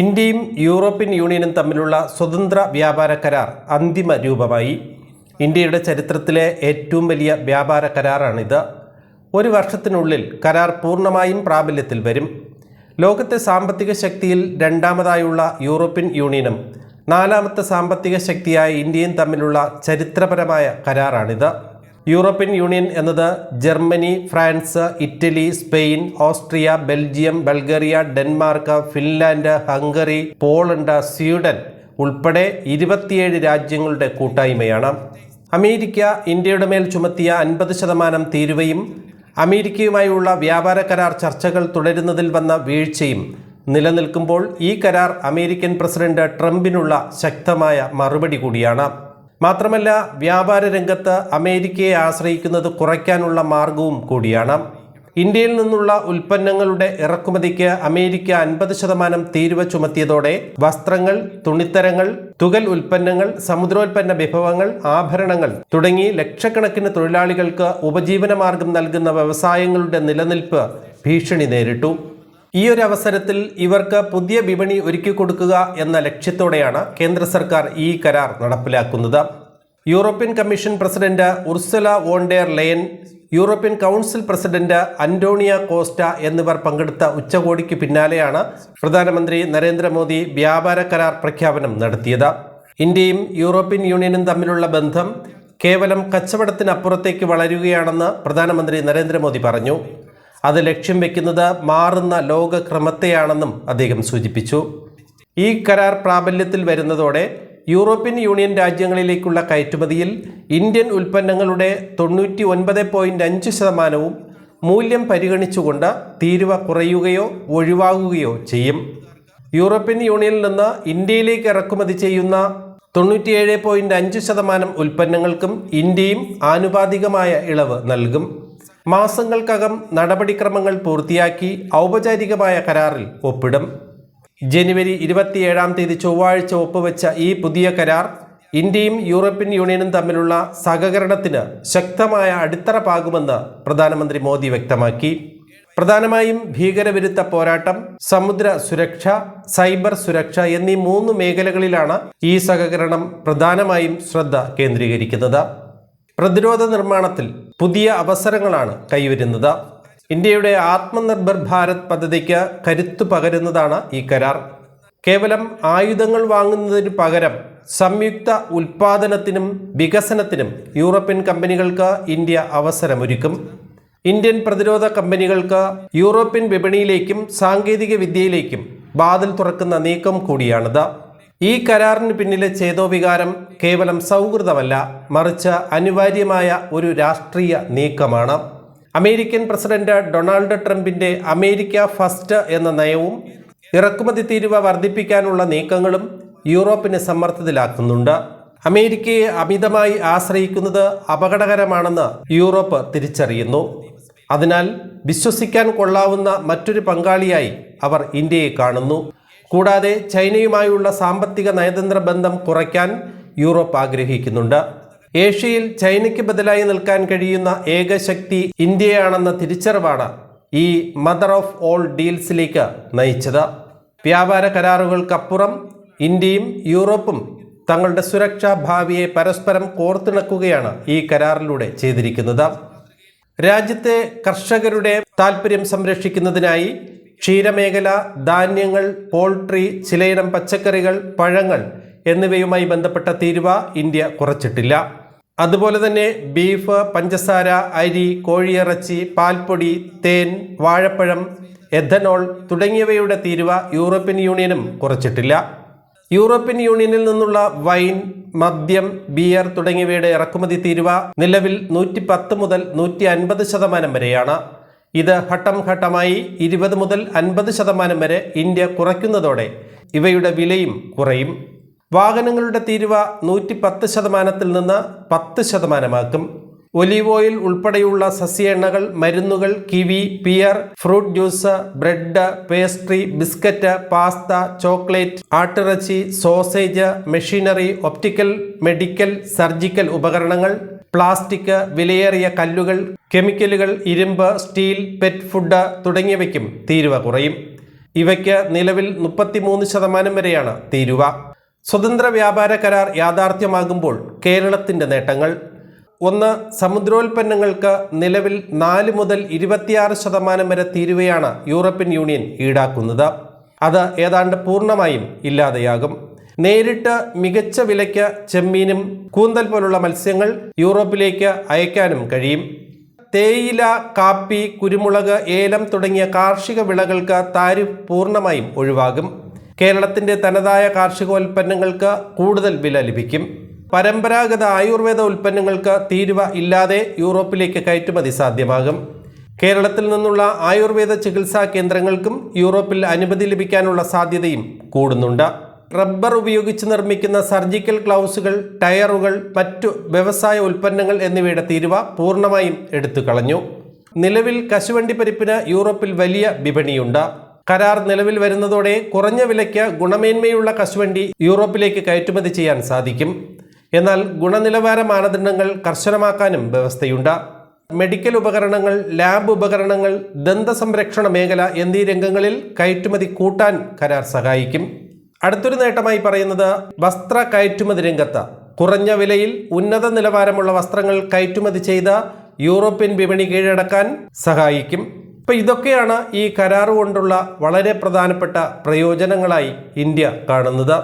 ഇന്ത്യയും യൂറോപ്യൻ യൂണിയനും തമ്മിലുള്ള സ്വതന്ത്ര വ്യാപാര കരാർ അന്തിമ രൂപമായി ഇന്ത്യയുടെ ചരിത്രത്തിലെ ഏറ്റവും വലിയ വ്യാപാര കരാറാണിത്. ഒരു വർഷത്തിനുള്ളിൽ കരാർ പൂർണമായും പ്രാബല്യത്തിൽ വരും. ലോകത്തെ സാമ്പത്തിക ശക്തിയിൽ രണ്ടാമതായുള്ള യൂറോപ്യൻ യൂണിയനും നാലാമത്തെ സാമ്പത്തിക ശക്തിയായ ഇന്ത്യയും തമ്മിലുള്ള ചരിത്രപരമായ കരാറാണിത്. യൂറോപ്യൻ യൂണിയൻ എന്നത് Germany France Italy Spain Austria Belgium Bulgaria Denmark Finland Hungary Poland Sweden ഉൾപ്പെടെ ഇരുപത്തിയേഴ് രാജ്യങ്ങളുടെ കൂട്ടായ്മയാണ്. അമേരിക്ക ഇന്ത്യയുടെ മേൽ ചുമത്തിയ അൻപത് ശതമാനം തീരുവയും അമേരിക്കയുമായുള്ള വ്യാപാര കരാർ ചർച്ചകൾ തുടരുന്നതിൽ വന്ന വീഴ്ചയും നിലനിൽക്കുമ്പോൾ ഈ കരാർ അമേരിക്കൻ പ്രസിഡന്റ് ട്രംപിനുള്ള ശക്തമായ മറുപടി കൂടിയാണ്. മാത്രമല്ല വ്യാപാര രംഗത്ത് അമേരിക്കയെ ആശ്രയിക്കുന്നത് കുറയ്ക്കാനുള്ള മാർഗവും കൂടിയാണ്. ഇന്ത്യയിൽ നിന്നുള്ള ഉൽപ്പന്നങ്ങളുടെ ഇറക്കുമതിക്ക് അമേരിക്ക അൻപത് ശതമാനം തീരുവ ചുമത്തിയതോടെ വസ്ത്രങ്ങൾ തുണിത്തരങ്ങൾ തുകൽ ഉൽപ്പന്നങ്ങൾ സമുദ്രോൽപ്പന്ന വിഭവങ്ങൾ ആഭരണങ്ങൾ തുടങ്ങി ലക്ഷക്കണക്കിന് തൊഴിലാളികൾക്ക് ഉപജീവനമാർഗം നൽകുന്ന വ്യവസായങ്ങളുടെ നിലനിൽപ്പ് ഭീഷണി നേരിട്ടു. ഈ ഒരു അവസരത്തിൽ ഇവർക്ക് പുതിയ വിപണി ഒരുക്കി കൊടുക്കുക എന്ന ലക്ഷ്യത്തോടെയാണ് കേന്ദ്ര സർക്കാർ ഈ കരാർ നടപ്പിലാക്കുന്നത്. European Commission President Ursula von der Leyen European Council President Antonio Costa എന്നിവർ പങ്കെടുത്ത ഉച്ചകോടിക്ക് പിന്നാലെയാണ് പ്രധാനമന്ത്രി നരേന്ദ്രമോദി വ്യാപാര കരാർ പ്രഖ്യാപനം നടത്തിയത്. ഇന്ത്യയും യൂറോപ്യൻ യൂണിയനും തമ്മിലുള്ള ബന്ധം കേവലം കച്ചവടത്തിനപ്പുറത്തേക്ക് വളരുകയാണെന്ന് പ്രധാനമന്ത്രി നരേന്ദ്രമോദി പറഞ്ഞു. അത് ലക്ഷ്യം വെക്കുന്നത് മാറുന്ന ലോകക്രമത്തെയാണെന്നും അദ്ദേഹം സൂചിപ്പിച്ചു. ഈ കരാർ പ്രാബല്യത്തിൽ വരുന്നതോടെ യൂറോപ്യൻ യൂണിയൻ രാജ്യങ്ങളിലേക്കുള്ള കയറ്റുമതിയിൽ ഇന്ത്യൻ ഉൽപ്പന്നങ്ങളുടെ തൊണ്ണൂറ്റി ഒൻപത് പോയിന്റ് അഞ്ച് ശതമാനവും മൂല്യം പരിഗണിച്ചുകൊണ്ട് തീരുവ കുറയുകയോ ഒഴിവാകുകയോ ചെയ്യും. യൂറോപ്യൻ യൂണിയനിൽ നിന്ന് ഇന്ത്യയിലേക്ക് ഇറക്കുമതി ചെയ്യുന്ന തൊണ്ണൂറ്റിയേഴ് പോയിന്റ് അഞ്ച് ശതമാനം ഉൽപ്പന്നങ്ങൾക്കും ഇന്ത്യയും ആനുപാതികമായ ഇളവ് നൽകും. മാസങ്ങൾക്കകം നടപടിക്രമങ്ങൾ പൂർത്തിയാക്കി ഔപചാരികമായ കരാറിൽ ഒപ്പിടും. ജനുവരി ഇരുപത്തിയേഴാം തീയതി ചൊവ്വാഴ്ച ഒപ്പുവെച്ച ഈ പുതിയ കരാർ ഇന്ത്യയും യൂറോപ്യൻ യൂണിയനും തമ്മിലുള്ള സഹകരണത്തിന് ശക്തമായ അടിത്തറ പാകുമെന്ന് പ്രധാനമന്ത്രി മോദി വ്യക്തമാക്കി. പ്രധാനമായും ഭീകരവിരുദ്ധ പോരാട്ടം സമുദ്ര സുരക്ഷ സൈബർ സുരക്ഷ എന്നീ മൂന്ന് മേഖലകളിലാണ് ഈ സഹകരണം പ്രധാനമായും ശ്രദ്ധ കേന്ദ്രീകരിക്കുന്നത്. പ്രതിരോധ നിർമ്മാണത്തിൽ പുതിയ അവസരങ്ങളാണ് കൈവരുന്നത്. ഇന്ത്യയുടെ ആത്മനിർഭർ ഭാരത് പദ്ധതിക്ക് കരുത്തു പകരുന്നതാണ് ഈ കരാർ. കേവലം ആയുധങ്ങൾ വാങ്ങുന്നതിന് പകരം സംയുക്ത ഉൽപാദനത്തിനും വികസനത്തിനും യൂറോപ്യൻ കമ്പനികൾക്ക് ഇന്ത്യ അവസരമൊരുക്കും. ഇന്ത്യൻ പ്രതിരോധ കമ്പനികൾക്ക് യൂറോപ്യൻ വിപണിയിലേക്കും സാങ്കേതിക വിദ്യയിലേക്കും വാതിൽ തുറക്കുന്ന നീക്കം കൂടിയാണിത്. ഈ കരാറിന് പിന്നിലെ ചേതോവികാരം കേവലം സൗഹൃദമല്ല മറിച്ച് അനിവാര്യമായ ഒരു രാഷ്ട്രീയ നീക്കമാണ്. അമേരിക്കൻ പ്രസിഡന്റ് ഡൊണാൾഡ് ട്രംപിന്റെ അമേരിക്ക ഫസ്റ്റ് എന്ന നയവും ഇറക്കുമതി തീരുവ വർദ്ധിപ്പിക്കാനുള്ള നീക്കങ്ങളും യൂറോപ്പിനെ സമ്മർദ്ദത്തിലാക്കുന്നുണ്ട്. അമേരിക്കയെ അമിതമായി ആശ്രയിക്കുന്നത് അപകടകരമാണെന്ന് യൂറോപ്പ് തിരിച്ചറിയുന്നു. അതിനാൽ വിശ്വസിക്കാൻ കൊള്ളാവുന്ന മറ്റൊരു പങ്കാളിയായി അവർ ഇന്ത്യയെ കാണുന്നു. കൂടാതെ ചൈനയുമായുള്ള സാമ്പത്തിക നയതന്ത്ര ബന്ധം കുറയ്ക്കാൻ യൂറോപ്പ് ആഗ്രഹിക്കുന്നുണ്ട്. ഏഷ്യയിൽ ചൈനയ്ക്ക് ബദലായി നിൽക്കാൻ കഴിയുന്ന ഏക ശക്തി ഇന്ത്യയാണെന്ന തിരിച്ചറിവാണ് ഈ മദർ ഓഫ് ഓൾ ഡീൽസിലേക്ക് നയിച്ചത്. വ്യാപാര കരാറുകൾക്കപ്പുറം ഇന്ത്യയും യൂറോപ്പും തങ്ങളുടെ സുരക്ഷാ ഭാവിയെ പരസ്പരം കോർത്തിണക്കുകയാണ് ഈ കരാറിലൂടെ ചെയ്തിരിക്കുന്നത്. രാജ്യത്തെ കർഷകരുടെ താൽപ്പര്യം സംരക്ഷിക്കുന്നതിനായി ക്ഷീരമേഖല ധാന്യങ്ങൾ പോൾട്രി ചിലയിനം പച്ചക്കറികൾ പഴങ്ങൾ എന്നിവയുമായി ബന്ധപ്പെട്ട തീരുവ ഇന്ത്യ കുറച്ചിട്ടില്ല. അതുപോലെ തന്നെ ബീഫ് പഞ്ചസാര അരി കോഴിയിറച്ചി പാൽപ്പൊടി തേൻ വാഴപ്പഴം എഥനോൾ തുടങ്ങിയവയുടെ തീരുവ യൂറോപ്യൻ യൂണിയനും കുറച്ചിട്ടില്ല. യൂറോപ്യൻ യൂണിയനിൽ നിന്നുള്ള വൈൻ മദ്യം ബിയർ തുടങ്ങിയവയുടെ ഇറക്കുമതി തീരുവ നിലവിൽ നൂറ്റി പത്ത് മുതൽ നൂറ്റി അൻപത് ശതമാനം വരെയാണ്. ഇത് ഘട്ടം ഘട്ടമായി ഇരുപത് മുതൽ അൻപത് ശതമാനം വരെ ഇന്ത്യ കുറയ്ക്കുന്നതോടെ ഇവയുടെ വിലയും കുറയും. വാഹനങ്ങളുടെ തീരുവ നൂറ്റി പത്ത് ശതമാനത്തിൽ നിന്ന് പത്ത് ശതമാനമാക്കും. ഒലീവ് ഓയിൽ ഉൾപ്പെടെയുള്ള സസ്യ എണ്ണകൾ മരുന്നുകൾ kiwi pear fruit juice bread pastry biscuit pasta chocolate ആട്ടിറച്ചി sausage machinery optical medical surgical ഉപകരണങ്ങൾ പ്ലാസ്റ്റിക് വിലയേറിയ കല്ലുകൾ കെമിക്കലുകൾ ഇരുമ്പ് സ്റ്റീൽ പെറ്റ് ഫുഡ് തുടങ്ങിയവയ്ക്കും തീരുവ കുറയും. ഇവയ്ക്ക് നിലവിൽ മുപ്പത്തിമൂന്ന് ശതമാനം വരെയാണ് തീരുവ. സ്വതന്ത്ര വ്യാപാര കരാർ യാഥാർത്ഥ്യമാകുമ്പോൾ കേരളത്തിന്റെ നേട്ടങ്ങൾ. ഒന്ന് സമുദ്രോൽപ്പന്നങ്ങൾക്ക് നിലവിൽ നാല് മുതൽ ഇരുപത്തിയാറ് ശതമാനം വരെ തീരുവയാണ് യൂറോപ്യൻ യൂണിയൻ ഈടാക്കുന്നത്. അത് ഏതാണ്ട് പൂർണമായും ഇല്ലാതെയാകും. നേരിട്ട് മികച്ച വിലയ്ക്ക് ചെമ്മീനും കൂന്തൽ പോലുള്ള മത്സ്യങ്ങൾ യൂറോപ്പിലേക്ക് അയക്കാനും കഴിയും. തേയില കാപ്പി കുരുമുളക് ഏലം തുടങ്ങിയ കാർഷിക വിളകൾക്ക് താരിഫ് പൂർണമായും ഒഴിവാകും. കേരളത്തിന്റെ തനതായ കാർഷികോൽപ്പന്നങ്ങൾക്ക് കൂടുതൽ വില ലഭിക്കും. പരമ്പരാഗത ആയുർവേദ ഉൽപ്പന്നങ്ങൾക്ക് തീരുവ ഇല്ലാതെ യൂറോപ്പിലേക്ക് കയറ്റുമതി സാധ്യമാകും. കേരളത്തിൽ നിന്നുള്ള ആയുർവേദ ചികിത്സാ കേന്ദ്രങ്ങൾക്കും യൂറോപ്പിൽ അനുമതി ലഭിക്കാനുള്ള സാധ്യതയും കൂടുന്നുണ്ട്. റബ്ബർ ഉപയോഗിച്ച് നിർമ്മിക്കുന്ന സർജിക്കൽ ഗ്ലൗസുകൾ ടയറുകൾ മറ്റു വ്യവസായ ഉൽപ്പന്നങ്ങൾ എന്നിവയുടെ തീരുവ പൂർണമായും എടുത്തു കളഞ്ഞു. നിലവിൽ കശുവണ്ടി പരിപ്പിന് യൂറോപ്പിൽ വലിയ വിപണിയുണ്ട്. കരാർ നിലവിൽ വരുന്നതോടെ കുറഞ്ഞ വിലയ്ക്ക് ഗുണമേന്മയുള്ള കശുവണ്ടി യൂറോപ്പിലേക്ക് കയറ്റുമതി ചെയ്യാൻ സാധിക്കും. എന്നാൽ ഗുണനിലവാര മാനദണ്ഡങ്ങൾ കർശനമാക്കാനും വ്യവസ്ഥയുണ്ട്. മെഡിക്കൽ ഉപകരണങ്ങൾ ലാബ് ഉപകരണങ്ങൾ ദന്ത സംരക്ഷണ മേഖല എന്നീ രംഗങ്ങളിൽ കയറ്റുമതി കൂട്ടാൻ കരാർ സഹായിക്കും. അടുത്തൊരു നേട്ടമായി പറയുന്നത് വസ്ത്ര കയറ്റുമതി രംഗത്ത്. കുറഞ്ഞ വിലയിൽ ഉന്നത നിലവാരമുള്ള വസ്ത്രങ്ങൾ കയറ്റുമതി ചെയ്ത യൂറോപ്യൻ വിപണി കീഴടക്കാൻ സഹായിക്കും. ഇപ്പൊ ഇതൊക്കെയാണ് ഈ കരാർ കൊണ്ടുള്ള വളരെ പ്രധാനപ്പെട്ട പ്രയോജനങ്ങളായി ഇന്ത്യ കാണുന്നത്.